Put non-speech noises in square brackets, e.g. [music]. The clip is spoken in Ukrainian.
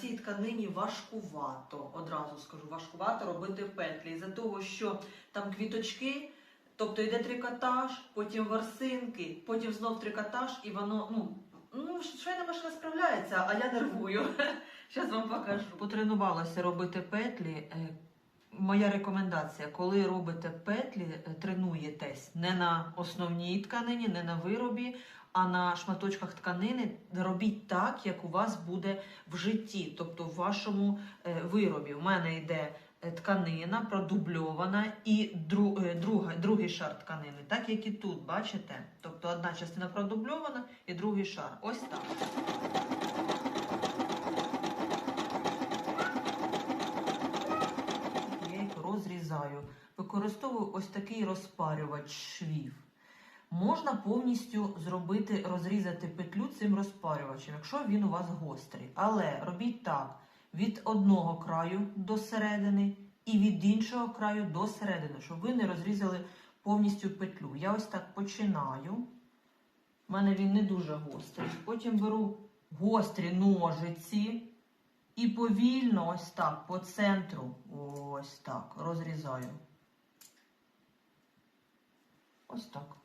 цій тканині важкувато, одразу скажу, важкувато робити петлі. Із-за того, що там квіточки, тобто йде трикотаж, потім ворсинки, потім знов трикотаж, і воно, ну, ну швейна машина справляється, а я нервую. [laughs] Зараз вам покажу. Потренувалася робити петлі. Е, Моя рекомендація, коли робите петлі, е, тренуєтесь не на основній тканині, не на виробі, а на шматочках тканини робіть так, як у вас буде в житті, тобто в вашому е, виробі. У мене йде е, тканина продубльована і дру, е, друга, другий шар тканини, так як і тут, бачите? Тобто одна частина продубльована і другий шар. Ось так. Я їх розрізаю. Використовую ось такий розпарювач швів. Можна повністю зробити, розрізати петлю цим розпарювачем, якщо він у вас гострий. Але робіть так: від одного краю до середини і від іншого краю до середини, щоб ви не розрізали повністю петлю. Я ось так починаю. У мене він не дуже гострий. Потім беру гострі ножиці і повільно ось так по центру, ось так, розрізаю. Ось так.